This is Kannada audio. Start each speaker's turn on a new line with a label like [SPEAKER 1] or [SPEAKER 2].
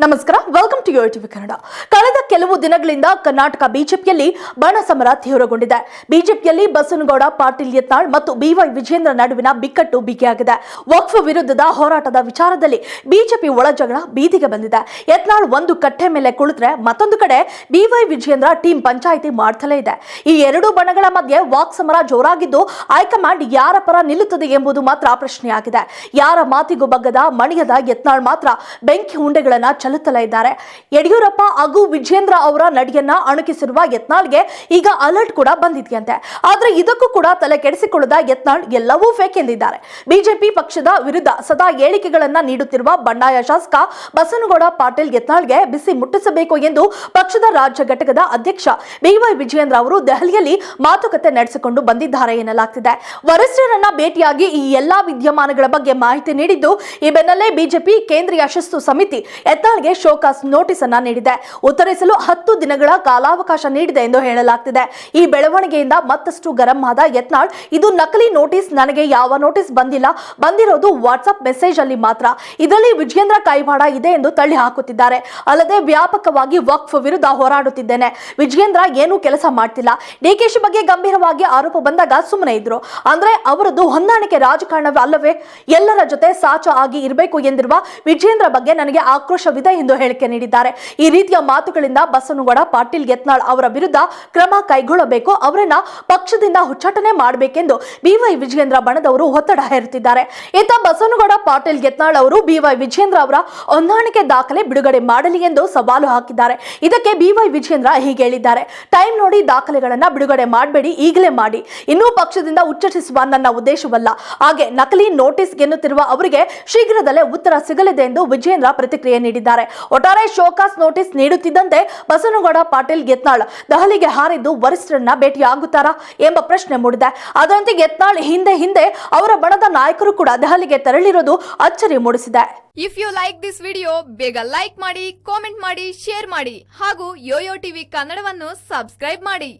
[SPEAKER 1] ನಮಸ್ಕಾರ welcome to your TV Kannada ಕಳೆದ ಕೆಲವು ದಿನಗಳಿಂದ ಕರ್ನಾಟಕ ಬಿಜೆಪಿಯಲ್ಲಿ ಬಣ ಸಮರ ತೀವ್ರಗೊಂಡಿದೆ ಬಿಜೆಪಿಯಲ್ಲಿ ಬಸನಗೌಡ, ಪಾಟೀಲ್ ಯತ್ನಾಳ್ ಮತ್ತು ಬಿವೈ ವಿಜೇಂದ್ರ ನಡುವಿನ ಬಿಕ್ಕಟ್ಟು ಬಿಗಿಯಾಗಿದೆ ವಕ್ಫ್ ವಿರುದ್ಧದ ಹೋರಾಟದ ವಿಚಾರದಲ್ಲಿ ಬಿಜೆಪಿ ಒಳಜಗಳ ಬೀದಿಗೆ ಬಂದಿದೆ. ಯತ್ನಾಳ್ ಒಂದು ಕಟ್ಟೆ ಮೇಲೆ ಕುಳಿತರೆ ಮತ್ತೊಂದು ಕಡೆ ಬಿವೈ ವಿಜೇಂದ್ರ ಟೀಮ್ ಪಂಚಾಯಿತಿ ಮಾಡ್ತಲೇ ಇದೆ. ಈ ಎರಡೂ ಬಣಗಳ ಮಧ್ಯೆ ವಾಕ್ ಸಮರ ಜೋರಾಗಿದ್ದು ಹೈಕಮಾಂಡ್ ಯಾರ ಪರ ನಿಲ್ಲುತ್ತದೆ ಎಂಬುದು ಮಾತ್ರ ಪ್ರಶ್ನೆಯಾಗಿದೆ. ಯಾರ ಮಾತಿಗೂ ಬಗ್ಗದ ಮಣಿಯದ ಯತ್ನಾಳ್ ಮಾತ್ರ ಬೆಂಕಿ ಉಂಡೆಗಳನ್ನ ಚಲುತ್ತಲೇ ಇದ್ದಾರೆ. ಯಡಿಯೂರಪ್ಪ ಹಾಗೂ ವಿಜೇಂದ್ರ ಅವರ ನಡಿಯನ್ನ ಅಣುಕಿಸಿರುವ ಯತ್ನಾಳ್ಗೆ ಈಗ ಅಲರ್ಟ್ ಕೂಡ ಬಂದಿದೆಯಂತೆ. ಆದ್ರೆ ಇದಕ್ಕೂ ಕೂಡ ತಲೆ ಕೆಡಿಸಿಕೊಳ್ಳದ ಯತ್ನಾಳ್ ಎಲ್ಲವೂ ಫೇಕ್ ಎಂದಿದ್ದಾರೆ. ಬಿಜೆಪಿ ಪಕ್ಷದ ವಿರುದ್ಧ ಸದಾ ಹೇಳಿಕೆಗಳನ್ನ ನೀಡುತ್ತಿರುವ ಬಂಡಾಯ ಶಾಸಕ ಬಸನಗೌಡ ಪಾಟೀಲ್ ಯತ್ನಾಳ್ಗೆ ಬಿಸಿ ಮುಟ್ಟಿಸಬೇಕು ಎಂದು ಪಕ್ಷದ ರಾಜ್ಯ ಘಟಕದ ಅಧ್ಯಕ್ಷ ಬಿವೈ ವಿಜಯೇಂದ್ರ ಅವರು ದೆಹಲಿಯಲ್ಲಿ ಮಾತುಕತೆ ನಡೆಸಿಕೊಂಡು ಬಂದಿದ್ದಾರೆ ಎನ್ನಲಾಗ್ತಿದೆ. ವರಿಷ್ಠರನ್ನ ಭೇಟಿಯಾಗಿ ಈ ಎಲ್ಲಾ ವಿದ್ಯಮಾನಗಳ ಬಗ್ಗೆ ಮಾಹಿತಿ ನೀಡಿದ್ದು, ಈ ಬೆನ್ನಲ್ಲೇ ಬಿಜೆಪಿ ಕೇಂದ್ರೀಯ ಶಿಸ್ತು ಸಮಿತಿ ಯತ್ನಾಳ್ಗೆ ಶೋಕಾಸ್ ನೋಟಿಸ್ ಅನ್ನ ನೀಡಿದೆ. ಉತ್ತರಿಸಲು ಹತ್ತು ದಿನಗಳ ಕಾಲಾವಕಾಶ ನೀಡಿದೆ ಎಂದು ಹೇಳಲಾಗ್ತಿದೆ. ಈ ಬೆಳವಣಿಗೆಯಿಂದ ಮತ್ತಷ್ಟು ಗರಂ ಆದ ಯತ್ನಾಳ್. ಇದು ನಕಲಿ ನೋಟಿಸ್, ನನಗೆ ಯಾವ ನೋಟಿಸ್ ಬಂದಿಲ್ಲ. ಬಂದಿರೋದು ವಾಟ್ಸ್ಆಪ್ ಮೆಸೇಜ್ ಅಲ್ಲಿ ಮಾತ್ರ. ಇದರಲ್ಲಿ ವಿಜೇಂದ್ರ ಕೈವಾಡ ಇದೆ ಎಂದು ತಳ್ಳಿ ಹಾಕುತ್ತಿದ್ದಾರೆ. ಅಲ್ಲದೆ ವ್ಯಾಪಕವಾಗಿ ವಕ್ಫ್ ವಿರುದ್ಧ ಹೋರಾಡುತ್ತಿದ್ದೇನೆ. ವಿಜೇಂದ್ರ ಏನು ಕೆಲಸ ಮಾಡ್ತಿಲ್ಲ. ಡಿಕೆಶಿ ಬಗ್ಗೆ ಗಂಭೀರವಾಗಿ ಆರೋಪ ಬಂದಾಗ ಸುಮ್ಮನೆ ಇದ್ರು. ಅಂದ್ರೆ ಅವರದ್ದು ಹೊಂದಾಣಿಕೆ ರಾಜಕಾರಣವೇ ಅಲ್ಲವೇ? ಎಲ್ಲರ ಜೊತೆ ಸಾಚ ಆಗಿ ಇರಬೇಕು ಎಂದಿರುವ ವಿಜೇಂದ್ರ ಬಗ್ಗೆ ನನಗೆ ಆಕ್ರೋಶವಿದೆ ಎಂದು ಹೇಳಿಕೆ ನೀಡಿದ್ದಾರೆ. ಈ ರೀತಿಯ ಮಾತುಗಳಿಂದ ಬಸವನಗೌಡ, ಪಾಟೀಲ್ ಯತ್ನಾಳ್ ಅವರ ವಿರುದ್ಧ ಕ್ರಮ ಕೈಗೊಳ್ಳಬೇಕು. ಅವರನ್ನ ಪಕ್ಷದಿಂದ ಹುಚ್ಚಾಟನೆ ಮಾಡಬೇಕೆಂದು ಬಿವೈ ವಿಜೇಂದ್ರ ಬಣದವರು ಒತ್ತಡ ಹೇರುತ್ತಿದ್ದಾರೆ. ಇತ್ತ ಬಸನಗೌಡ ಪಾಟೀಲ್ ಯತ್ನಾಳ್ ಅವರು ಬಿವೈ ವಿಜೇಂದ್ರ ಅವರ ಹೊಂದಾಣಿಕೆ ದಾಖಲೆ ಬಿಡುಗಡೆ ಮಾಡಲಿ ಎಂದು ಸವಾಲು ಹಾಕಿದ್ದಾರೆ. ಇದಕ್ಕೆ ಬಿವೈ ವಿಜಯೇಂದ್ರ ಹೀಗೆ ಹೇಳಿದ್ದಾರೆ. ಟೈಮ್ ನೋಡಿ ದಾಖಲೆಗಳನ್ನ ಬಿಡುಗಡೆ ಮಾಡಬೇಡಿ, ಈಗಲೇ ಮಾಡಿ. ಇನ್ನೂ ಪಕ್ಷದಿಂದ ಉಚ್ಚರಿಸುವ ನನ್ನ ಉದ್ದೇಶವಲ್ಲ. ಹಾಗೆ ನಕಲಿ ನೋಟಿಸ್ ಗೆನ್ನುತ್ತಿರುವ ಅವರಿಗೆ ಶೀಘ್ರದಲ್ಲೇ ಉತ್ತರ ಸಿಗಲಿದೆ ಎಂದು ವಿಜೇಂದ್ರ ಪ್ರತಿಕ್ರಿಯೆ ನೀಡಿದ್ದಾರೆ. ಒಟ್ಟಾರೆ ಶೋಕಾಸ್ ನೋಟಿಸ್ ನೀಡುತ್ತಿದ್ದಂತೆ ಬಸವನಗೌಡ ಪಾಟೀಲ್ ಯತ್ನಾಳ್ ದೆಹಲಿಗೆ ಹಾರಿದ್ದು ವರಿಷ್ಠರನ್ನ ಭೇಟಿಯಾಗುತ್ತಾರಾ ಎಂಬ ಪ್ರಶ್ನೆ ಮೂಡಿದೆ. ಅದರಂತೆ ಯತ್ನಾಳ್ ಹಿಂದೆ ಹಿಂದೆ ಅವರ ಬಣದ ನಾಯಕರು ಕೂಡ ದೆಹಲಿಗೆ ತೆರಳಿರೋದು ಅಚ್ಚರಿ ಮೂಡಿಸಿದೆ.
[SPEAKER 2] If you like this video ಬೇಗ ಲೈಕ್ ಮಾಡಿ ಕಾಮೆಂಟ್ ಮಾಡಿ ಶೇರ್ ಮಾಡಿ ಹಾಗೂ ಯೋಯೋ ಟಿವಿ ಕನ್ನಡವನ್ನು ಸಬ್ಸ್ಕ್ರೈಬ್ ಮಾಡಿ.